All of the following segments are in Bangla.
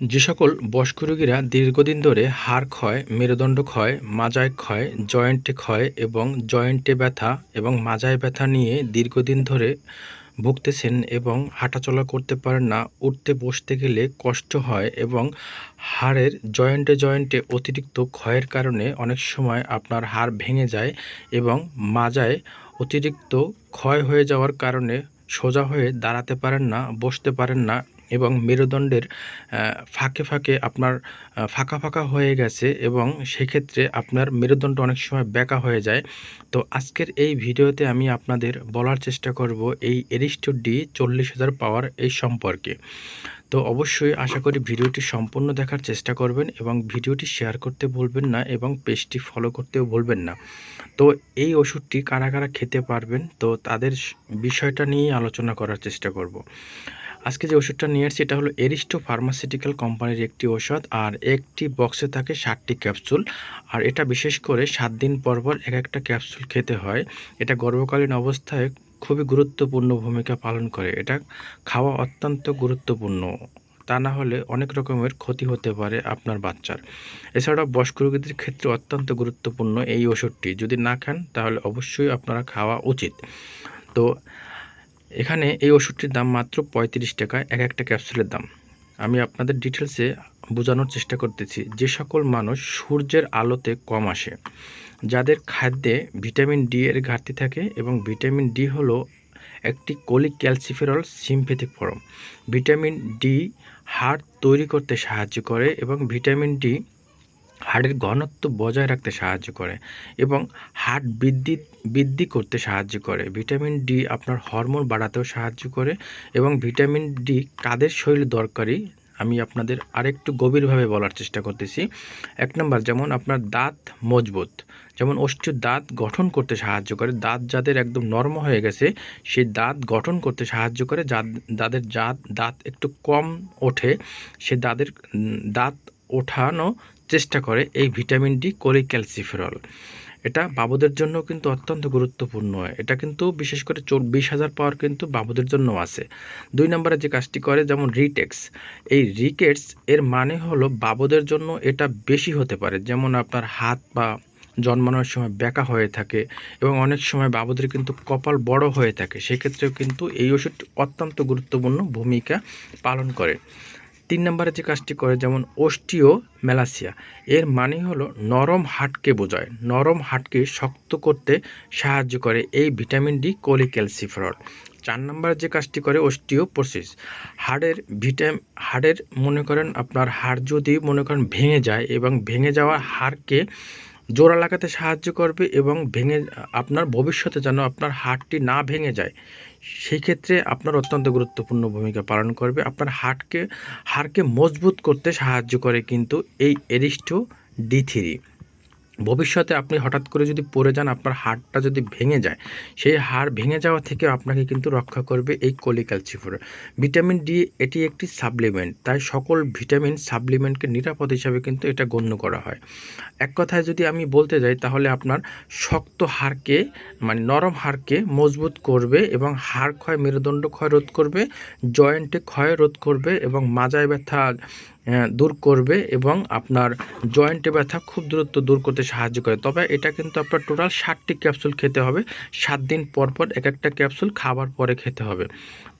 যে সকল বয়স্ক রোগীরা দীর্ঘদিন ধরে হাড় ক্ষয়, মেরুদণ্ড ক্ষয়, মাজায় ক্ষয়, জয়েন্টে ক্ষয় এবং জয়েন্টে ব্যথা এবং মাজায় ব্যথা নিয়ে দীর্ঘদিন ধরে ভুগতেছেন এবং হাঁটাচলা করতে পারেন না, উঠতে বসতে গেলে কষ্ট হয় এবং হাড়ের জয়েন্টে জয়েন্টে অতিরিক্ত ক্ষয়ের কারণে অনেক সময় আপনার হাড় ভেঙে যায় এবং মাজায় অতিরিক্ত ক্ষয় হয়ে যাওয়ার কারণে সোজা হয়ে দাঁড়াতে পারেন না, বসতে পারেন না। এবং মেরুদণ্ডের ফাঁকে ফাঁকে আপনার ফাঁকা ফাঁকা হয়ে গেছে এবং সেক্ষেত্রে আপনার মেরুদণ্ড অনেক সময় ব্যাকা হয়ে যায়। তো আজকের এই ভিডিওতে আমি আপনাদের বলার চেষ্টা করব এই এরিস্টো ডি চল্লিশ হাজার পাওয়ার এই সম্পর্কে। তো অবশ্যই আশা করি ভিডিওটি সম্পূর্ণ দেখার চেষ্টা করবেন এবং ভিডিওটি শেয়ার করতে ভুলবেন না এবং পেজটি ফলো করতেও ভুলবেন না। তো এই ওষুধটি কারা কারা খেতে পারবেন? তো তাদের বিষয়টা নিয়ে আলোচনা করার চেষ্টা করব। আজকে যে ওষুধটা নিয়ে এসেছি এটা হলো এরিস্টো ফার্মাসিউটিক্যাল কোম্পানির একটি ওষুধ আর একটি বক্সে থাকে ষাটটি ক্যাপসুল আর এটা বিশেষ করে সাত দিন পর পর এক একটা ক্যাপসুল খেতে হয়। এটা গর্ভকালীন অবস্থায় খুবই গুরুত্বপূর্ণ ভূমিকা পালন করে। এটা খাওয়া অত্যন্ত গুরুত্বপূর্ণ। তা না হলে অনেক রকমের ক্ষতি হতে পারে আপনার বাচ্চার। এছাড়াও বয়স্ক রোগীদের ক্ষেত্রে অত্যন্ত গুরুত্বপূর্ণ এই ওষুধটি। যদি না খান, তাহলে অবশ্যই আপনারা খাওয়া উচিত। তো এখানে এই ওষুধটির দাম মাত্র পঁয়ত্রিশ টাকা, এক একটা ক্যাপসুলের দাম। আমি আপনাদের ডিটেলসে বোঝানোর চেষ্টা করতেছি, যে সকল মানুষ সূর্যের আলোতে কম আসে। যাদের খাদ্যে ভিটামিন ডি এর ঘাটতি থাকে এবং ভিটামিন ডি হলো একটি cholecalciferol synthetic form. Vitamin D হাড় তৈরি করতে সাহায্য করে এবং ভিটামিন ডি হাড়ের ঘনত্ব বজায় রাখতে সাহায্য করে এবং হার্ট বৃদ্ধি বৃদ্ধি করতে সাহায্য করে। ভিটামিন ডি আপনার হরমোন বাড়াতেও সাহায্য করে এবং ভিটামিন ডি কাদের শরীরে দরকারি আমি আপনাদের আরেকটু গভীরভাবে বলার চেষ্টা করতেছি। এক নম্বর, যেমন আপনার দাঁত মজবুত, যেমন অষ্টির দাঁত গঠন করতে সাহায্য করে। দাঁত যাদের একদম নরম হয়ে গেছে, সেই দাঁত গঠন করতে সাহায্য করে। যাদের জাত, দাঁত একটু কম ওঠে, সে দাঁতের দাঁত ওঠানো চেষ্টা করে এই ভিটামিন ডি কোলিক্যালসিফেরল এটা বাবুদের জন্য কিন্তু অত্যন্ত গুরুত্বপূর্ণ। হয় এটা কিন্তু বিশেষ করে চব্বিশ হাজার পাওয়ার কিন্তু বাবুদের জন্য আছে। দুই নম্বরে যে কাজটি করে, যেমন রিটেক্স, এই রিকেটস এর মানে হলো বাবুদের জন্য এটা বেশি হতে পারে। যেমন আপনার হাত বা জন্মানোর সময় ব্যাকা হয়ে থাকে এবং অনেক সময় বাবুদের কিন্তু কপাল বড় হয়ে থাকে। সেক্ষেত্রেও কিন্তু এই ওষুধটি অত্যন্ত গুরুত্বপূর্ণ ভূমিকা পালন করে। তিন নম্বরে যে কাজটি করে, যেমন অস্টিও ম্যালাসিয়া এর মানে হলো নরম হাটকে বোঝায়। নরম হাটকে শক্ত করতে সাহায্য করে এই ভিটামিন ডি কোলিক্যালসিফেরল। চার নম্বরে যে কাজটি করে অস্টিওপোসিস হাড়ের ভিটাম, হাড়ের মনে করেন আপনার হাড় যদি মনে করেন ভেঙে যায় এবং ভেঙে যাওয়া হাড়কে জোড়া লাগাতে সাহায্য করবে এবং ভেঙে, আপনার ভবিষ্যতে যেন আপনার হাড়টি না ভেঙে যায় সেই ক্ষেত্রে আপনার অত্যন্ত গুরুত্বপূর্ণ ভূমিকা পালন করবে। আপনার হার্টকে হাড়কে মজবুত করতে সাহায্য করে কিন্তু এই এরিস্টো ডি থ্রি ভবিষ্যতে আপনি হঠাৎ করে যদি পড়ে যান, আপনার হাড়টা যদি ভেঙে যায়, সেই হাড় ভেঙে যাওয়া থেকে আপনাকে কিন্তু রক্ষা করবে এই কোলিক্যালসিফোর ভিটামিন ডি এটি একটি সাপ্লিমেন্ট, তাই সকল ভিটামিন সাপ্লিমেন্টকে নিরাপদ হিসাবে কিন্তু এটা গণ্য করা হয়। এক কথায় যদি আমি বলতে যাই, তাহলে আপনার শক্ত হাড়কে মানে নরম হাড়কে মজবুত করবে এবং হাড় ক্ষয় মেরুদণ্ড ক্ষয় রোধ করবে, জয়েন্টে ক্ষয় রোধ করবে এবং মাজায় ব্যথা দূর করবে এবং আপনার জয়েন্টে ব্যথা খুব দূরত্ব দূর করতে সাহায্য করে। তবে এটা কিন্তু আপনার টোটাল ষাটটি ক্যাপসুল খেতে হবে। সাত দিন পর পর এক একটা ক্যাপসুল খাবার পরে খেতে হবে।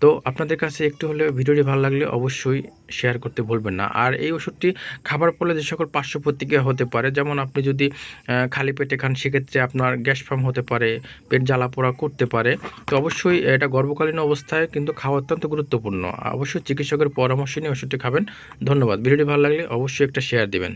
তো আপনাদের কাছে একটু হলে ভিডিওটি ভালো লাগলে অবশ্যই শেয়ার করতে ভুলবেন না। আর এই ওষুধটি খাবার পরে যে সকল পার্শ্ব প্রতিক্রিয়া হতে পারে, যেমন আপনি যদি খালি পেটে খান, সেক্ষেত্রে আপনার গ্যাস ফার্ম হতে পারে, পেট জ্বালা পোড়া করতে পারে। তো অবশ্যই এটা গর্ভকালীন অবস্থায় কিন্তু খাওয়া অত্যন্ত গুরুত্বপূর্ণ। অবশ্যই চিকিৎসকের পরামর্শ নিয়ে ওষুধটি খাবেন। ধন্যবাদ। ভিডিওটি ভালো লাগলে অবশ্যই একটা শেয়ার দিবেন।